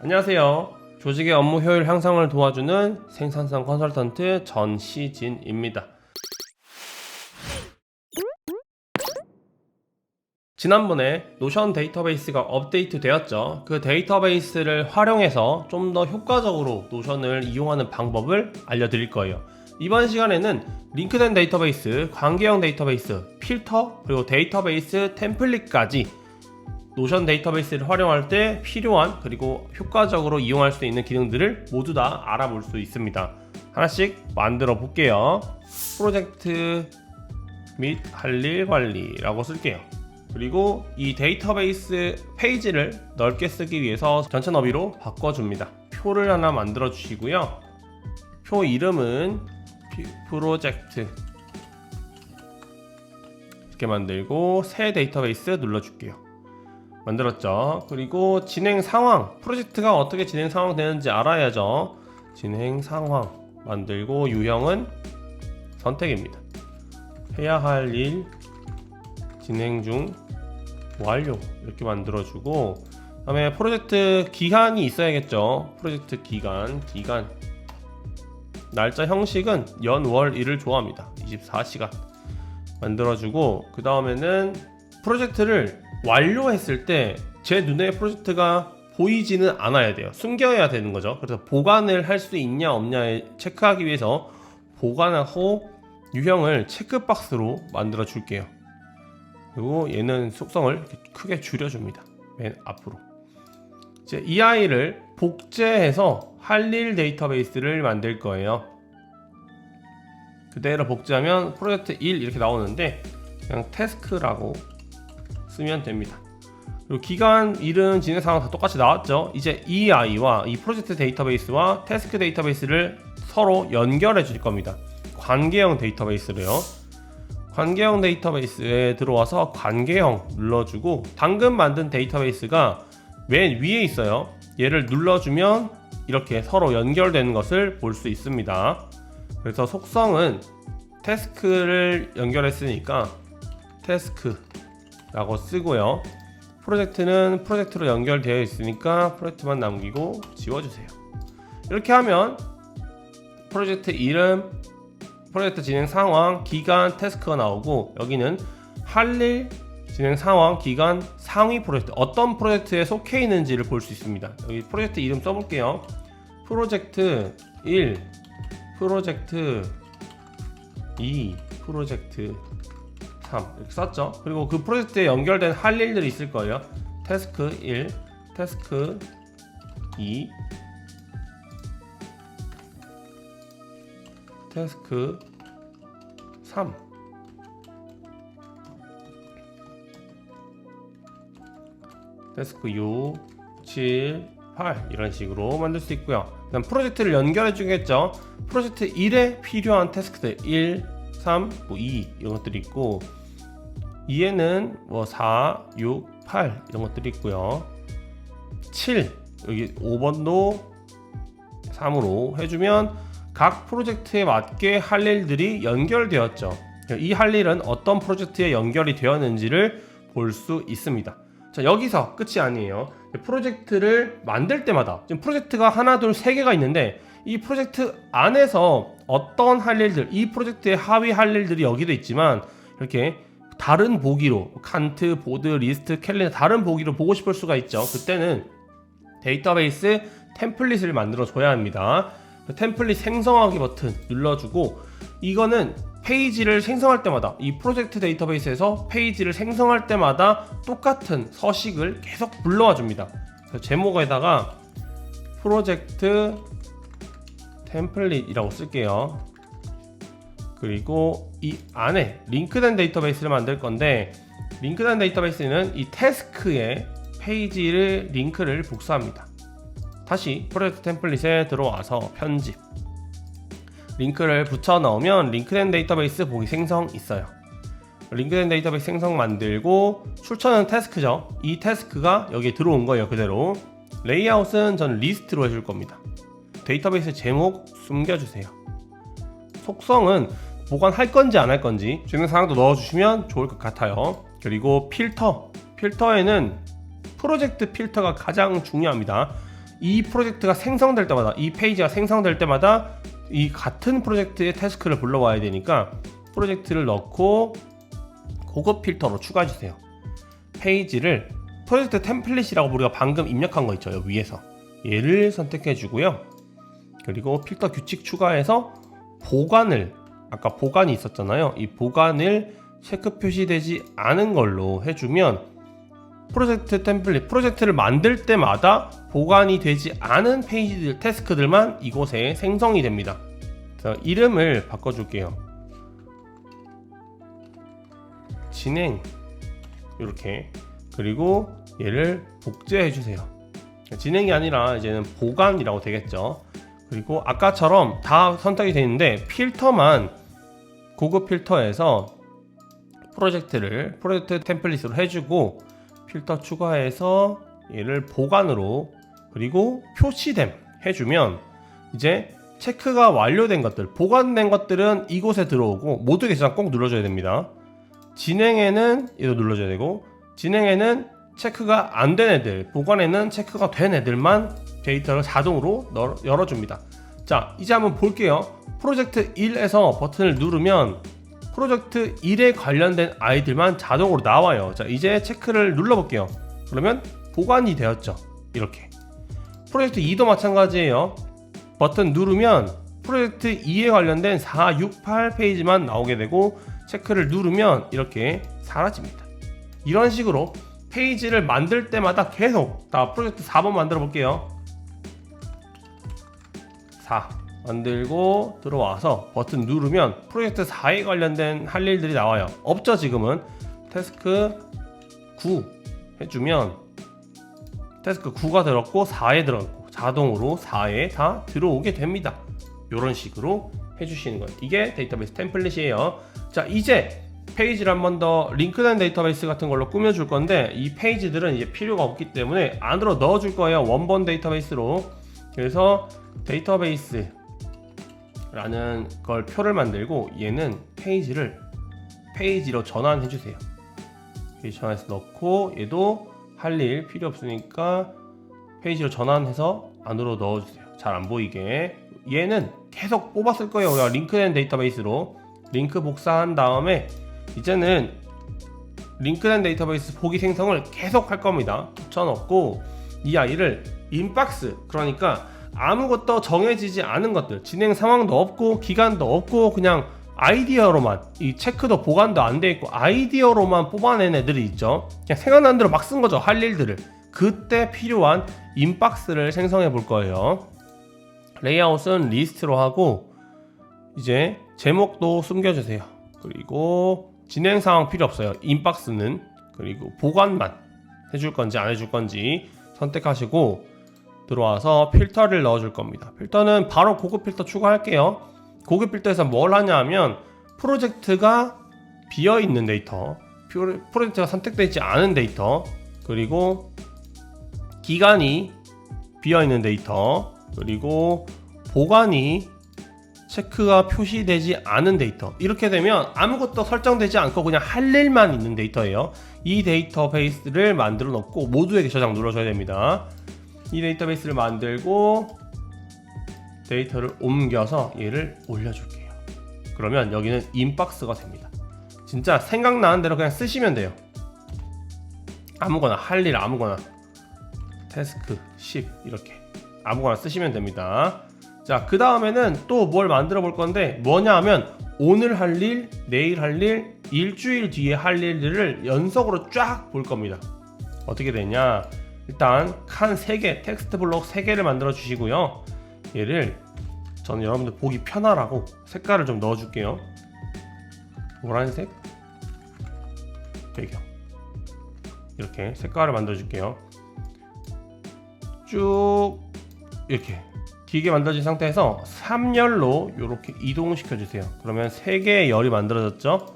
안녕하세요. 조직의 업무 효율 향상을 도와주는 생산성 컨설턴트 전시진입니다. 지난번에 노션 데이터베이스가 업데이트 되었죠. 그 데이터베이스를 활용해서 좀 더 효과적으로 노션을 이용하는 방법을 알려드릴 거예요. 이번 시간에는 링크된 데이터베이스, 관계형 데이터베이스, 필터, 그리고 데이터베이스 템플릿까지 노션 데이터베이스를 활용할 때 필요한 그리고 효과적으로 이용할 수 있는 기능들을 모두 다 알아볼 수 있습니다. 하나씩 만들어 볼게요. 프로젝트 및 할 일 관리라고 쓸게요. 그리고 이 데이터베이스 페이지를 넓게 쓰기 위해서 전체 너비로 바꿔줍니다. 표를 하나 만들어 주시고요. 표 이름은 피- 프로젝트 이렇게 만들고 새 데이터베이스 눌러줄게요. 만들었죠. 그리고 진행 상황, 프로젝트가 어떻게 진행 상황 되는지 알아야죠. 진행 상황 만들고 유형은 선택입니다. 해야 할 일, 진행 중, 완료 이렇게 만들어주고 그다음에 프로젝트 기간이 있어야겠죠. 프로젝트 기간, 기간 날짜 형식은 연, 월, 일을 좋아합니다. 24시간 만들어주고 그 다음에는 프로젝트를 완료했을 때 제 눈에 프로젝트가 보이지는 않아야 돼요. 숨겨야 되는 거죠. 그래서 보관을 할 수 있냐 없냐 체크하기 위해서 보관하고 유형을 체크박스로 만들어 줄게요. 그리고 얘는 속성을 크게 줄여줍니다. 맨 앞으로. 이제 이 아이를 복제해서 할일 데이터베이스를 만들 거예요. 그대로 복제하면 프로젝트 1 이렇게 나오는데 그냥 태스크라고 쓰면 됩니다. 그리고 기간, 이름, 진행 상황 다 똑같이 나왔죠. 이제 이 아이와 이 프로젝트 데이터베이스와 태스크 데이터베이스를 서로 연결해 줄 겁니다. 관계형 데이터베이스로요. 관계형 데이터베이스에 들어와서 관계형 눌러주고 방금 만든 데이터베이스가 맨 위에 있어요. 얘를 눌러주면 이렇게 서로 연결되는 것을 볼 수 있습니다. 그래서 속성은 태스크를 연결했으니까 태스크 라고 쓰고요. 프로젝트는 프로젝트로 연결되어 있으니까 프로젝트만 남기고 지워주세요. 이렇게 하면 프로젝트 이름, 프로젝트 진행 상황, 기간, 태스크가 나오고 여기는 할 일, 진행 상황, 기간, 상위 프로젝트 어떤 프로젝트에 속해 있는지를 볼 수 있습니다. 여기 프로젝트 이름 써볼게요. 프로젝트 1, 프로젝트 2, 프로젝트 3 이렇게 썼죠. 그리고 그 프로젝트에 연결된 할 일들이 있을 거예요. 태스크 1, 태스크 2, 태스크 3 태스크 6, 7, 8 이런 식으로 만들 수 있고요. 그다음 프로젝트를 연결해 주겠죠. 프로젝트 1에 필요한 태스크들 1, 3, 뭐 2 이런 것들이 있고 2에는 뭐 4, 6, 8 이런 것들이 있고요. 7 여기 5번도 3으로 해주면 각 프로젝트에 맞게 할 일들이 연결되었죠. 이 할 일은 어떤 프로젝트에 연결이 되었는지를 볼 수 있습니다. 자 여기서 끝이 아니에요. 프로젝트를 만들 때마다 지금 프로젝트가 하나, 둘, 세 개가 있는데 이 프로젝트 안에서 어떤 할 일들, 이 프로젝트의 하위 할 일들이 여기도 있지만 이렇게 다른 보기로 칸트, 보드, 리스트, 캘린더 다른 보기로 보고 싶을 수가 있죠. 그때는 데이터베이스 템플릿을 만들어 줘야 합니다. 그 템플릿 생성하기 버튼 눌러주고 이거는 페이지를 생성할 때마다 이 프로젝트 데이터베이스에서 페이지를 생성할 때마다 똑같은 서식을 계속 불러와 줍니다. 제목에다가 프로젝트 템플릿이라고 쓸게요. 그리고 이 안에 링크된 데이터베이스를 만들 건데 링크된 데이터베이스는 이 태스크에 페이지를 링크를 복사합니다. 다시 프로젝트 템플릿에 들어와서 편집 링크를 붙여 넣으면 링크된 데이터베이스 보기 생성 있어요. 링크된 데이터베이스 생성 만들고 출처는 태스크죠. 이 태스크가 여기에 들어온 거예요. 그대로 레이아웃은 전 리스트로 해줄 겁니다. 데이터베이스 제목 숨겨주세요. 속성은 보관할 건지 안 할 건지 진행 사항도 넣어주시면 좋을 것 같아요. 그리고 필터 필터에는 프로젝트 필터가 가장 중요합니다. 이 프로젝트가 생성될 때마다 이 페이지가 생성될 때마다 이 같은 프로젝트의 태스크를 불러와야 되니까 프로젝트를 넣고 고급 필터로 추가해 주세요. 페이지를 프로젝트 템플릿이라고 우리가 방금 입력한 거 있죠. 위에서 얘를 선택해 주고요. 그리고 필터 규칙 추가해서 보관을 아까 보관이 있었잖아요. 이 보관을 체크 표시되지 않은 걸로 해주면 프로젝트 템플릿 프로젝트를 만들 때마다 보관이 되지 않은 페이지들 태스크들만 이곳에 생성이 됩니다. 그래서 이름을 바꿔줄게요. 진행 이렇게 그리고 얘를 복제해 주세요. 진행이 아니라 이제는 보관이라고 되겠죠. 그리고 아까처럼 다 선택이 되는데 필터만 고급 필터에서 프로젝트를 프로젝트 템플릿으로 해주고 필터 추가해서 얘를 보관으로 그리고 표시됨 해주면 이제 체크가 완료된 것들 보관된 것들은 이곳에 들어오고 모두 계정 꼭 눌러줘야 됩니다. 진행에는 이거 눌러줘야 되고 진행에는 체크가 안 된 애들 보관에는 체크가 된 애들만 데이터를 자동으로 널- 열어줍니다 자 이제 한번 볼게요 프로젝트 1에서 버튼을 누르면 프로젝트 1에 관련된 아이들만 자동으로 나와요. 자, 이제 체크를 눌러 볼게요. 그러면 보관이 되었죠. 이렇게. 프로젝트 2도 마찬가지예요. 버튼 누르면 프로젝트 2에 관련된 4, 6, 8 페이지만 나오게 되고 체크를 누르면 이렇게 사라집니다. 이런 식으로 페이지를 만들 때마다 계속 다 프로젝트 4번 만들어 볼게요. 4 만들고 들어와서 버튼 누르면 프로젝트 4에 관련된 할 일들이 나와요. 없죠 지금은 태스크 9 해주면 태스크 9가 들었고 4에 들었고 자동으로 4에 다 들어오게 됩니다. 이런 식으로 해주시는 거예요. 이게 데이터베이스 템플릿이에요. 자 이제 페이지를 한 번 더 링크된 데이터베이스 같은 걸로 꾸며줄 건데 이 페이지들은 이제 필요가 없기 때문에 안으로 넣어줄 거예요. 원본 데이터베이스로. 그래서 데이터베이스 라는 걸 표를 만들고 얘는 페이지를 페이지로 전환해 주세요. 페이지 전환해서 넣고 얘도 할 일 필요 없으니까 페이지로 전환해서 안으로 넣어 주세요. 잘 안 보이게. 얘는 계속 뽑았을 거예요. 우리가 링크된 데이터베이스로 링크 복사한 다음에 이제는 링크된 데이터베이스 보기 생성을 계속 할 겁니다. 붙여넣고 이 아이를 인박스. 그러니까 아무것도 정해지지 않은 것들. 진행 상황도 없고 기간도 없고 그냥 아이디어로만. 이 체크도 보관도 안 돼 있고 아이디어로만 뽑아낸 애들이 있죠. 그냥 생각난 대로 막 쓴 거죠 할 일들을. 그때 필요한 인박스를 생성해 볼 거예요. 레이아웃은 리스트로 하고 이제 제목도 숨겨주세요. 그리고 진행 상황 필요 없어요. 인박스는. 그리고 보관만 해줄 건지 안 해줄 건지 선택하시고 들어와서 필터를 넣어줄 겁니다. 필터는 바로 고급 필터 추가할게요. 고급 필터에서 뭘 하냐 하면 프로젝트가 비어 있는 데이터, 프로- 프로젝트가 선택되지 않은 데이터, 그리고 기간이 비어 있는 데이터, 그리고 보관이 체크가 표시되지 않은 데이터. 이렇게 되면 아무것도 설정되지 않고 그냥 할 일만 있는 데이터예요. 이 데이터베이스를 만들어 놓고 모두에게 저장 눌러줘야 됩니다. 이 데이터베이스를 만들고 데이터를 옮겨서 얘를 올려줄게요. 그러면 여기는 인박스가 됩니다. 진짜 생각나는 대로 그냥 쓰시면 돼요. 아무거나 할 일 아무거나 태스크 10 이렇게 아무거나 쓰시면 됩니다. 자, 그 다음에는 또 뭘 만들어 볼 건데 뭐냐 하면 오늘 할 일, 내일 할 일, 일주일 뒤에 할 일들을 연속으로 쫙 볼 겁니다. 어떻게 되냐? 일단 칸 3개, 텍스트 블록 3개를 만들어 주시고요. 얘를 저는 여러분들 보기 편하라고 색깔을 좀 넣어 줄게요. 노란색 배경 이렇게 색깔을 만들어 줄게요. 쭉 이렇게 길게 만들어진 상태에서 3열로 이렇게 이동시켜 주세요. 그러면 3개의 열이 만들어졌죠?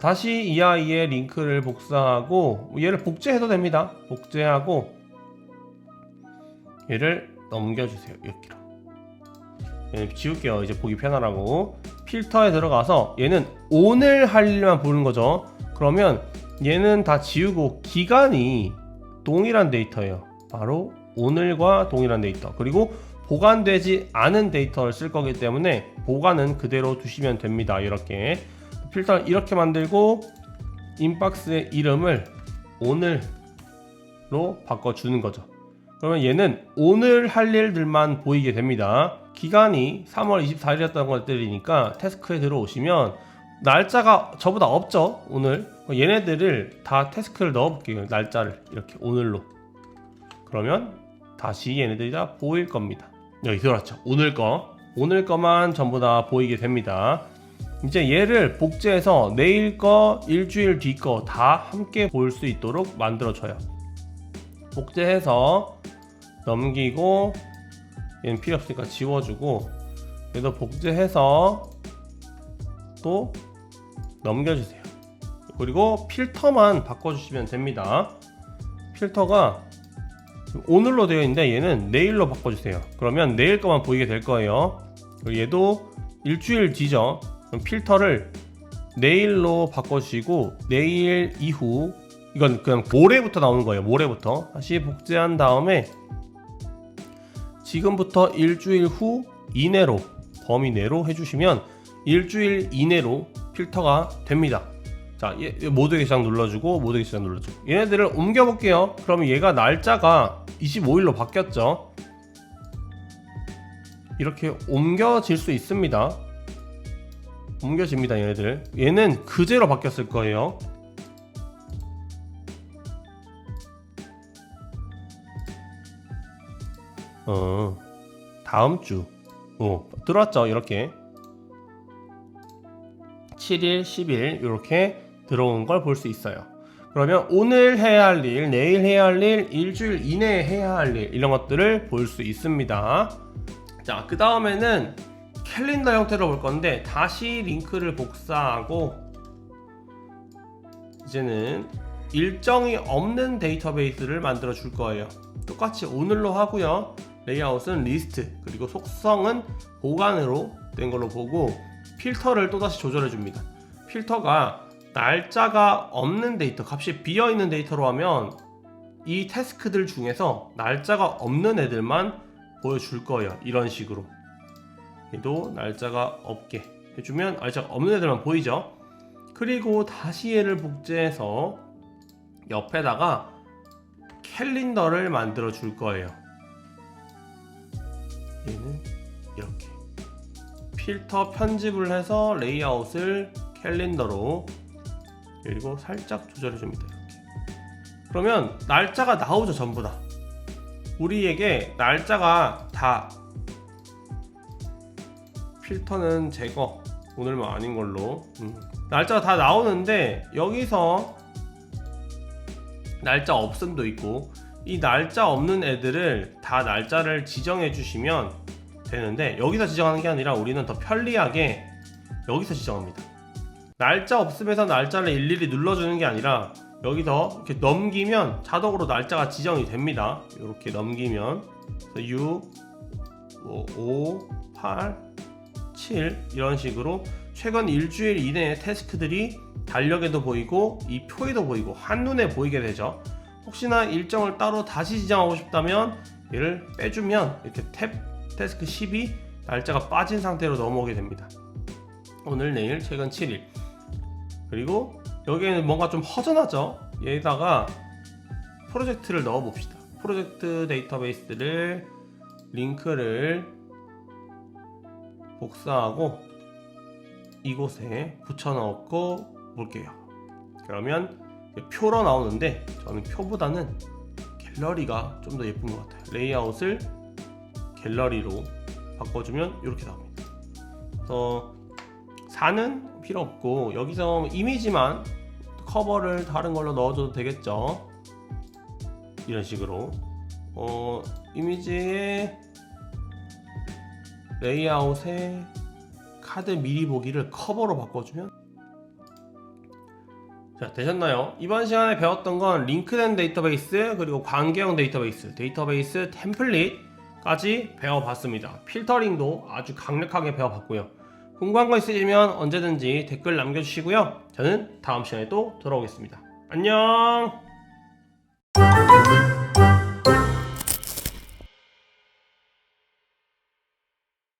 다시 이 아이의 링크를 복사하고 얘를 복제해도 됩니다. 복제하고 얘를 넘겨주세요. 얘는 지울게요. 이제 보기 편하라고. 필터에 들어가서 얘는 오늘 할 일만 보는 거죠. 그러면 얘는 다 지우고 기간이 동일한 데이터예요. 바로 오늘과 동일한 데이터 그리고 보관되지 않은 데이터를 쓸 거기 때문에 보관은 그대로 두시면 됩니다. 이렇게 필터를 이렇게 만들고 인박스의 이름을 오늘로 바꿔주는 거죠. 그러면 얘는 오늘 할 일들만 보이게 됩니다. 기간이 3월 24일이었던 것들이니까 태스크에 들어오시면 날짜가 저보다 없죠 오늘. 얘네들을 다 태스크를 넣어볼게요 날짜를. 이렇게 오늘로. 그러면 다시 얘네들이 다 보일 겁니다. 여기 들어왔죠. 오늘 거. 오늘 거만 전부 다 보이게 됩니다. 이제 얘를 복제해서 내일 거 일주일 뒤 거 다 함께 볼 수 있도록 만들어 줘요 복제해서 넘기고 얘는 필요 없으니까 지워주고 얘도 복제해서 또 넘겨주세요. 그리고 필터만 바꿔주시면 됩니다. 필터가 오늘로 되어 있는데 얘는 내일로 바꿔주세요. 그러면 내일 거만 보이게 될 거예요. 얘도 일주일 뒤죠. 필터를 내일로 바꿔주시고 내일 이후 이건 그냥 모레부터 나오는 거예요. 모레부터 다시 복제한 다음에 지금부터 일주일 후 이내로 범위 내로 해주시면 일주일 이내로 필터가 됩니다. 자, 모두 게시장 눌러주고 모두 게시장 눌러주고 얘네들을 옮겨볼게요. 그러면 얘가 날짜가 25일로 바뀌었죠. 이렇게 옮겨질 수 있습니다. 옮겨집니다, 얘네들. 얘는 그제로 바뀌었을 거예요. 어, 다음 주. 어, 들어왔죠, 이렇게. 7일, 10일 이렇게 들어온 걸 볼 수 있어요. 그러면 오늘 해야 할 일, 내일 해야 할 일, 일주일 이내에 해야 할 일, 이런 것들을 볼 수 있습니다. 자, 그 다음에는 캘린더 형태로 볼 건데, 다시 링크를 복사하고, 이제는 일정이 없는 데이터베이스를 만들어 줄 거예요. 똑같이 오늘로 하고요. 레이아웃은 리스트, 그리고 속성은 보관으로 된 걸로 보고, 필터를 또다시 조절해 줍니다. 필터가 날짜가 없는 데이터, 값이 비어 있는 데이터로 하면 이 태스크들 중에서 날짜가 없는 애들만 보여줄 거예요. 이런 식으로. 얘도 날짜가 없게 해주면 날짜가 없는 애들만 보이죠. 그리고 다시 얘를 복제해서 옆에다가 캘린더를 만들어 줄 거예요. 얘는 이렇게. 필터 편집을 해서 레이아웃을 캘린더로 그리고 살짝 조절해 줍니다. 이렇게. 그러면 날짜가 나오죠, 전부 다. 우리에게 날짜가 다 필터는 제거 오늘만 아닌 걸로 음. 날짜가 다 나오는데 여기서 날짜 없음도 있고 이 날짜 없는 애들을 다 날짜를 지정해 주시면 되는데 여기서 지정하는 게 아니라 우리는 더 편리하게 여기서 지정합니다. 날짜 없음에서 날짜를 일일이 눌러주는 게 아니라 여기서 이렇게 넘기면 자동으로 날짜가 지정이 됩니다. 이렇게 넘기면 6, 5, 8, 7 이런 식으로 최근 일주일 이내의 태스크들이 달력에도 보이고 이 표에도 보이고 한눈에 보이게 되죠. 혹시나 일정을 따로 다시 지정하고 싶다면 얘를 빼주면 이렇게 탭 태스크 10이 날짜가 빠진 상태로 넘어오게 됩니다. 오늘 내일 최근 7일. 그리고 여기에는 뭔가 좀 허전하죠? 여기다가 프로젝트를 넣어 봅시다. 프로젝트 데이터베이스를 링크를 복사하고 이곳에 붙여 넣고 볼게요. 그러면 표로 나오는데 저는 표보다는 갤러리가 좀 더 예쁜 것 같아요. 레이아웃을 갤러리로 바꿔주면 이렇게 나옵니다. 그래서 4는 필요 없고 여기서 이미지만 커버를 다른 걸로 넣어줘도 되겠죠? 이런 식으로. 어, 이미지의 레이아웃에 카드 미리 보기를 커버로 바꿔주면 자 되셨나요? 이번 시간에 배웠던 건 링크된 데이터베이스 그리고 관계형 데이터베이스 데이터베이스 템플릿까지 배워봤습니다 필터링도 아주 강력하게 배워봤고요 궁금한 거 있으시면 언제든지 댓글 남겨주시고요. 저는 다음 시간에 또 돌아오겠습니다. 안녕!